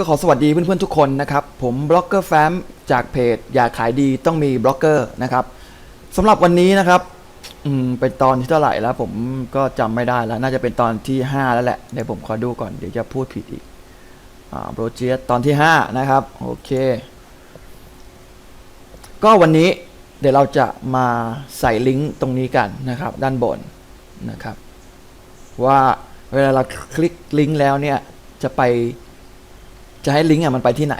ก็ขอสวัสดีเพื่อนๆทุกคนนะครับ ผมบล็อกเกอร์แฟมจากเพจ อยากขายดีต้องมีบล็อกเกอร์นะครับสำหรับวันนี้นะครับอืมเป็นตอนที่เท่าไหร่แล้ว ผมก็จำไม่ได้แล้ว น่าจะเป็นตอนที่ 5 แล้วแหละเดี๋ยวผมขอดูก่อนเดี๋ยวจะพูดผิดอีกอ่าโปรเจกตอนที่ 5 นะครับโอเคก็วันนี้เดี๋ยวเราจะมาใส่ลิงก์ตรงนี้กันนะครับ ด้านบนนะครับ ว่าเวลาเราคลิกลิงก์แล้วเนี่ยจะไป จะให้ลิงก์อะมันไปที่ไหน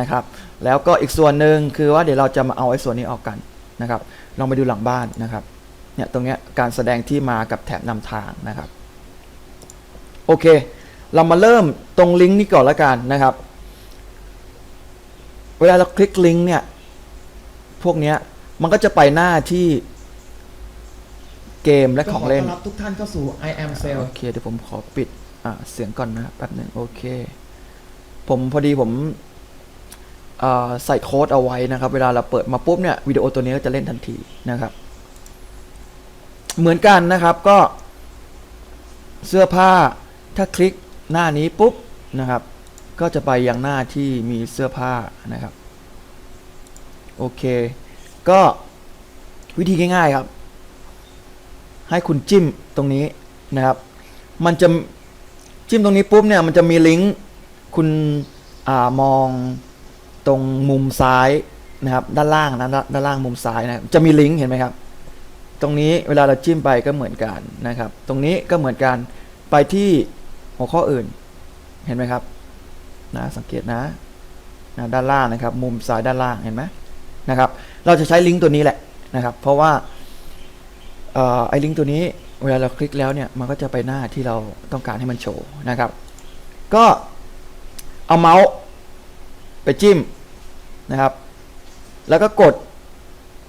นะครับ แล้วก็อีกส่วนหนึ่งคือว่าเดี๋ยวเราจะมาเอาไอ้ส่วนนี้ออกกันนะครับ ลองไปดูหลังบ้านนะครับ เนี่ยตรงเนี้ยการแสดงที่มากับแถบนำทางนะครับ โอเค เรามาเริ่มตรงลิงก์นี้ก่อนละกันนะครับ เวลาเราคลิกลิงก์เนี่ย พวกเนี้ยมันก็จะไปหน้าที่เกมและของเล่นก็ขต้อนรับทุกท่านเข้าสู่ I am Sale โอเคเดี๋ยวผมขอปิดอ่าเสียงก่อนนะแป๊บหนึ่งโอเค ผมพอดีผมใส่โค้ดเอาไว้นะครับ เวลาเราเปิดมาปุ๊บเนี่ยวิดีโอตัวนี้ก็จะเล่นทันทีนะครับ เหมือนกันนะครับก็ เสื้อผ้าถ้าคลิกหน้านี้ปุ๊บนะครับ ก็จะไปยังหน้าที่มีเสื้อผ้านะครับโอเค ก็วิธีง่ายๆครับ ให้คุณจิ้มตรงนี้นะครับ มันจะจิ้มตรงนี้ปุ๊บเนี่ยมันจะมีลิงก์ คุณอมองตรงมุมซ้ายนะครับด้านล่างนะด้านด้านล่างมุมซ้ายนะจะมีลิงก์เห็นไหมครับ ตรงนี้เวลาเราจิ้มไปก็เหมือนกันนะครับ ตรงนี้ก็เหมือนกันไปที่หัวข้ออื่นเห็นไหมครับนะสังเกตนะนะด้านล่างนะครับ มุมซ้ายด้านล่างเห็นไหมนะครับ เราจะใช้ลิงก์ตัวนี้แหละนะครับ เพราะว่าออไอ้ลิงก์ตัวนี้เวลาเราคลิกแล้วเนี่ยมันก็จะไปหน้าที่เราต้องการให้มันโชว์นะครับ ก็ เอาเมาส์ไปจิ้มนะครับ แล้วก็กด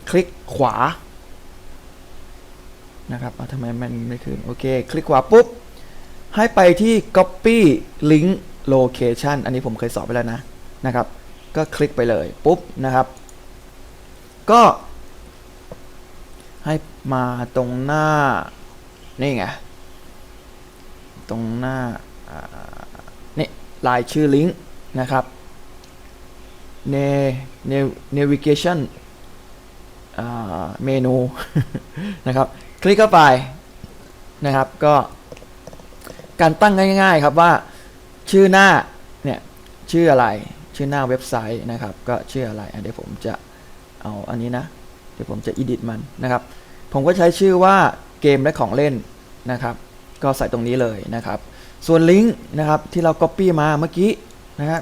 คลิกขวานะครับทำไมมันไม่ขึ้นโอเค คลิกขวาปุ๊บ ให้ไปที่ copy link location อันนี้ผมเคยสอนไปแล้วนะนะครับ ก็คลิกไปเลยปุ๊บนะครับ ก็ให้มาตรงหน้า นี่ไง ตรงหน้า ลายชื่อลิงก์นะครับเนเน navigation เมนูนะครับ คลิกเข้าไปนะครับก็การตั้งง่ายๆครับว่าชื่อหน้าเนี่ยชื่ออะไรชื่อหน้าเว็บไซต์นะครับ ก็ชื่ออะไระเดี๋ยวผมจะเอาอันนี้นะ เดี๋ยวผมจะ edit มันนะครับ ผมก็ใช้ชื่อว่าเกมและของเล่นนะครับ ก็ใส่ตรงนี้เลยนะครับ ส่วนลิงก์นะครับที่เรา copy มาเมื่อกี้นะครับ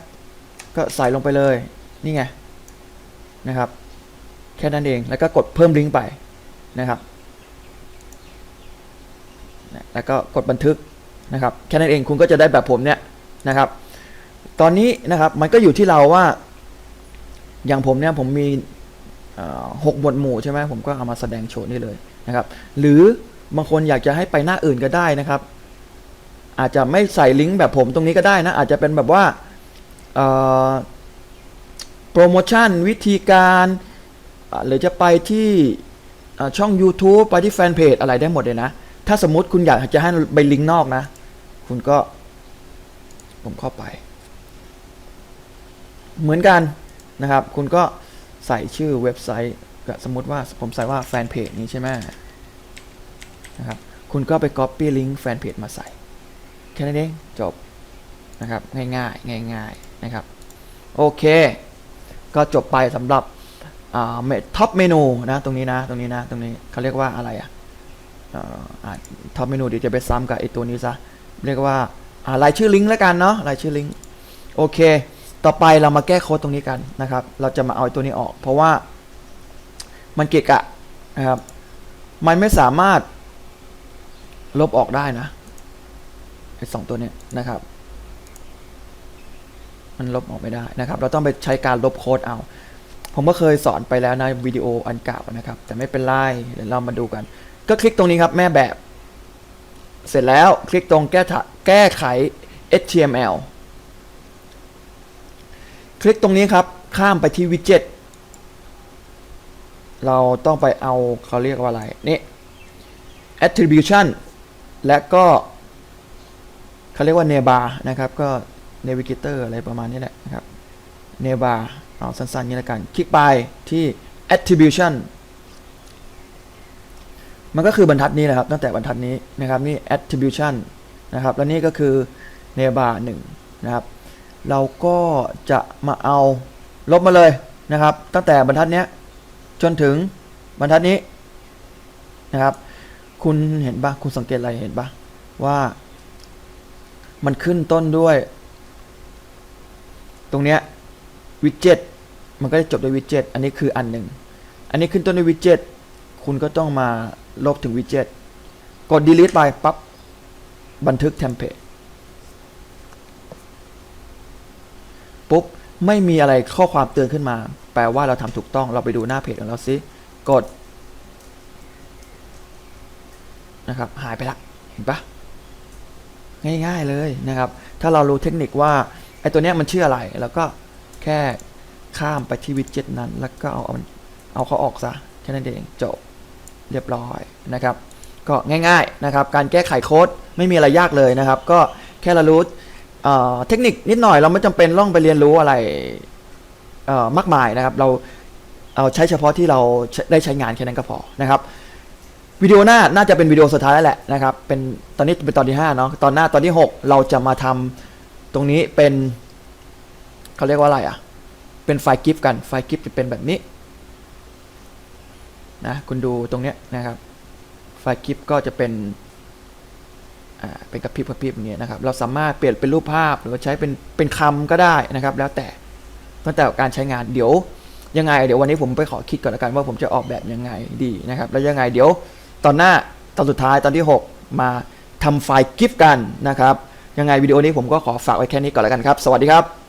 ก็ใส่ลงไปเลยนี่ไงนะครับแค่นั้นเองแล้วก็กดเพิ่มลิงก์ไปนะครับแล้วก็กดบันทึกนะครับแค่นั้นเองคุณก็จะได้แบบผมเนี่ยนะครับ ตอนนี้นะครับมันก็อยู่ที่เราว่า อย่างผมเนี่ยผมมีหกหมวดหมู่ใช่ไหมผมก็เอามาแสดงโชว์นี่เลยนะครับ หรือบางคนอยากจะให้ไปหน้าอื่นก็ได้นะครับ อาจจะไม่ใส่ลิงก์แบบผมตรงนี้ก็ได้นะ อาจจะเป็นแบบว่าโปรโมชั่นวิธีการหรือจะไปที่ช่อง YouTube ไปที่แฟนเพจอะไรได้หมดเลยนะ ถ้าสมมติคุณอยากจะให้ไปลิงก์นอกนะ คุณก็ผมเข้าไป เหมือนกันนะครับ คุณก็ใส่ชื่อเว็บไซต์สมมติว่าผมใส่ว่าแฟนเพจนี้ใช่ไหมนะครับ คุณก็ไป Copy ลิงก์แฟนเพจมาใส่ แค่นั้นเองจบนะครับง่ายๆง่ายๆนะครับโอเคก็จบไปสำหรับท็อปเมนูนะตรงนี้นะตรงนี้นะตรงนี้เขาเรียกว่าอะไรอะท็อปเมนูเดี๋ยวจะไปซ้ำกับไอตัวนี้ซะเรียกว่าอ่ารายชื่อลิงก์แล้วกันเนาะรายชื่อลิงก์โอเค ต่อไปเรามาแก้โค้ดตรงนี้กันนะครับ เราจะมาเอาตัวนี้ออก เพราะว่ามันเกะกะนะครับมันไม่สามารถลบออกได้นะ อ้สองตัวเนี้ยนะครับ มันลบออกไม่ได้นะครับ เราต้องไปใช้การลบโค้ดเอา ผมก็เคยสอนไปแล้วในวิดีโออันเก่านะครับ แต่ไม่เป็นไรเดี๋ยวเรามาดูกัน ก็คลิกตรงนี้ครับแม่แบบ เสร็จแล้วคลิกตรงแก้แก้ไข HTML คลิกตรงนี้ครับ ข้ามไปที่วิดเจ็ตเราต้องไปเอาเขาเรียกว่าอะไร นี่ attribution และก็ เขาเรียกว่า neighbor นะครับ ก็ navigator อะไรประมาณนี้แหละนะครับ navbar เอาสั้นๆนี้ล้วกัน คลิกไปที่ attribution มันก็คือบรรทัดนี้นะครับ ตั้งแต่บรรทัดนี้นะครับ นี่ attribution นะครับ แล้วนี่ก็คือ navbar 1นะครับ เราก็จะมาเอาลบมาเลยนะครับ ตั้งแต่บรรทัดนี้จนถึงบรรทัดนี้นะครับ คุณเห็นปะคุณสังเกตอะไรเห็นปะว่า มันขึ้นต้นด้วย ตรงเนี้ยวิดเจ็ตมันก็จะจบด้วยวิดเจ็ตอันนี้คืออันหนึ่ง อันนี้ขึ้นต้นด้วยวิดเจ็ตคุณก็ต้องมาลบถึงวิดเจ็ตกด delete ไปปั๊บบันทึกเทมเพลตปุ๊บ ไม่มีอะไรข้อความเตือนขึ้นมา แปลว่าเราทำถูกต้องเราไปดูหน้าเพจของเราซิ กด นะครับ หายไปละ เห็นปะ ง่าย ๆเลยนะครับ ถ้าเรารู้เทคนิคว่าไอ้ตัวเนี้ยมันชื่ออะไร แล้วก็แค่ข้ามไปที่วิดเจ็ตนั้น แล้วก็เอาเอามันเอาเขาออกซะแค่นั้นเองจบเรียบร้อยนะครับ ก็ง่ายๆนะครับ การแก้ไขโค้ดไม่มีอะไรยากเลยนะครับ ก็แค่เรารู้เทคนิคนิดหน่อยเราไม่จำเป็นต้องไปเรียนรู้อะไรมากมายนะครับ เราเอาใช้เฉพาะที่เราได้ใช้งานแค่นั้นก็พอนะครับ วิดีโอหน้าน่าจะเป็นวิดีโอสุดท้ายแล้วแหละนะครับเป็นตอนนี้เป็นตอนที่5เนาะตอนหน้าตอนที่ 6 เราจะมาทำตรงนี้เป็นเขาเรียกว่าอะไรอะเป็นไฟล์กิฟต์กันไฟล์กิฟต์จะเป็นแบบนี้นะคุณดูตรงเนี้ยนะครับไฟล์กิฟก็จะเป็นอ่าเป็นกระพริบกระพริบอย่างเงี้ยนะครับ เราสามารถเปลี่ยนเป็นรูปภาพหรือใช้เป็นเป็นคำก็ได้นะครับ แล้วแต่แล้วแต่การใช้งานเดี๋ยวยังไง เดี๋ยววันนี้ผมไปขอคิดก่อนละกันว่าผมจะออกแบบยังไงดีนะครับ แล้วยังไงเดี๋ยว ตอนหน้าตอนสุดท้ายตอนที่ 6 มาทำไฟล์กิฟต์กันนะครับ ยังไงวิดีโอนี้ผมก็ขอฝากไว้แค่นี้ก่อนแล้วกันครับ สวัสดีครับ